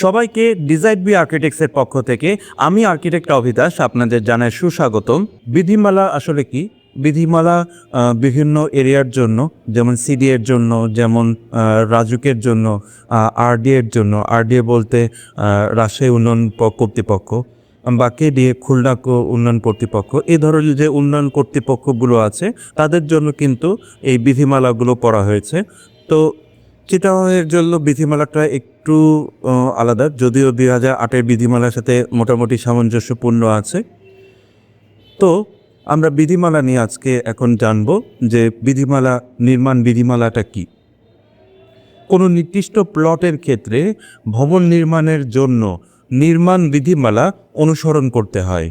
সবাইকে design B আর্কিটেক্টসের পক্ষ থেকে আমি আর্কিটেক্ট অভিদাস, আপনাদের জানাই সুস্বাগতম। বিধিমালা আসলে কি? বিধিমালা বিভিন্ন এরিয়ার জন্য, যেমন সিডি এর জন্য, যেমন রাজুকের জন্য আরডি এর জন্য আরডিএ বলতে রাজশাহী উন্নয়ন কর্তৃপক্ষ, বা কেডিএ খুলনা উন্নয়ন কর্তৃপক্ষ, এই ধরনের যে উন্নয়ন কর্তৃপক্ষগুলো আছে, তাদের জন্য কিন্তু এই বিধিমালাগুলো পড়া হয়েছে। তো চিটাগংয়ের জন্য বিধিমালাটা একটু আলাদা। যদিও দুই হাজার আটের বিধিমালার সাথে মোটামুটি সামঞ্জস্যপূর্ণ আছে। তো, আমরা বিধিমালা নিয়ে আজকে এখন জানব যে বিধিমালা, নির্মাণ বিধিমালাটা কি। কোনো নির্দিষ্ট প্লটের ক্ষেত্রে ভবন নির্মাণের জন্য নির্মাণ বিধিমালা অনুসরণ করতে হয়।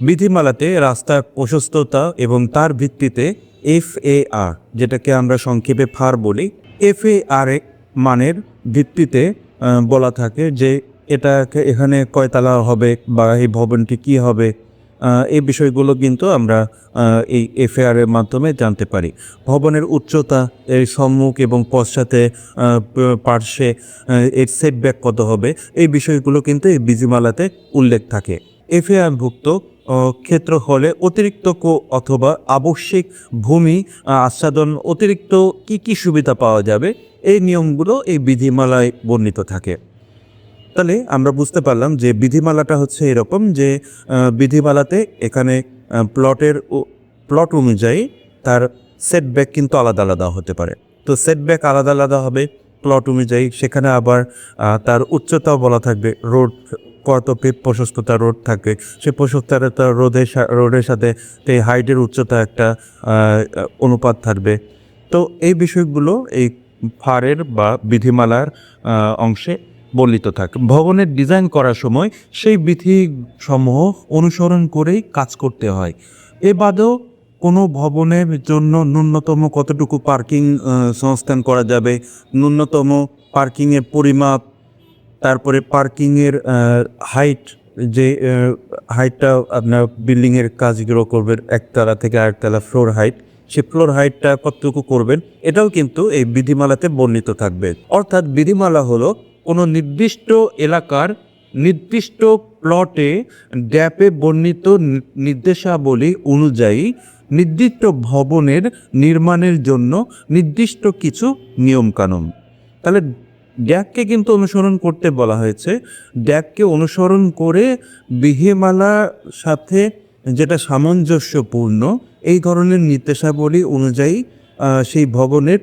বিধিমালাতে রাস্তার প্রশস্ততা এবং তার ভিত্তিতে এফ এ আর, যেটাকে আমরা সংক্ষেপে ফার বলি এফ এ আর মানের ভিত্তিতে বলা থাকে যে এটাকে এখানে কয়তলা হবে বা এই ভবনটি কি হবে এই বিষয়গুলো কিন্তু আমরা এই এফএআর এর মাধ্যমে জানতে পারি। ভবনের উচ্চতা এর সম্মুখ এবং পশ্চাতে পার্শ্বে এর সেটব্যাক কত হবে এই বিষয়গুলো কিন্তু এই বিজিমালাতে উল্লেখ থাকে। এফএআর ভুক্ত আহ, ক্ষেত্র হলে অতিরিক্ত কো- অথবা আবশ্যিক ভূমি আচ্ছাদন, অতিরিক্ত কি কি সুবিধা পাওয়া যাবে? এই নিয়মগুলো এই বিধিমালায় বর্ণিত থাকে। তাহলে আমরা বুঝতে পারলাম যে বিধিমালাটা হচ্ছে এরকম যে বিধিমালাতে এখানে প্লটের প্লট অনুযায়ী তার সেটব্যাক কিন্তু আলাদা আলাদা হতে পারে। তো সেটব্যাক আলাদা আলাদা হবে, প্লট অনুযায়ী সেখানে আবার তার উচ্চতাও বলা থাকবে রোড কত ফিট প্রশস্ততা রোড থাকে। সেই প্রশস্ততা রোদের রোডের সাথে এই হাইটের উচ্চতা একটা অনুপাত থাকবে। তো এই বিষয়গুলো এই ফারের বা বিধিমালার অংশে বর্ণিত থাকে। ভবনের ডিজাইন করার সময় সেই বিধিসমূহ অনুসরণ করেই কাজ করতে হয়। এ বাদেও কোনো ভবনের জন্য ন্যূনতম কতটুকু পার্কিং সংস্থান করা যাবে? ন্যূনতম পার্কিংয়ের পরিমাপ তারপরে পার্কিংয়ের হাইট যে হাইটটা আপনার বিল্ডিংয়ের কাজগুলো করবেন, একতলা থেকে আরেকতলা ফ্লোর হাইট সে ফ্লোর হাইটটা কতটুকু করবেন, এটাও কিন্তু এই বিধিমালাতে বর্ণিত থাকবে। অর্থাৎ বিধিমালা হলো কোনো নির্দিষ্ট এলাকার নির্দিষ্ট প্লটে ড্যাপে বর্ণিত নির্দেশাবলী অনুযায়ী নির্দিষ্ট ভবনের নির্মাণের জন্য নির্দিষ্ট কিছু নিয়মকানুন। তাহলে ড্যাককে কিন্তু অনুসরণ করতে বলা হয়েছে। ড্যাককে অনুসরণ করে বিহেমালার সাথে যেটা সামঞ্জস্যপূর্ণ, এই ধরনের নির্দেশাবলী অনুযায়ী সেই ভবনের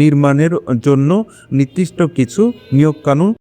নির্মাণের জন্য নির্দিষ্ট কিছু নিয়মকানুন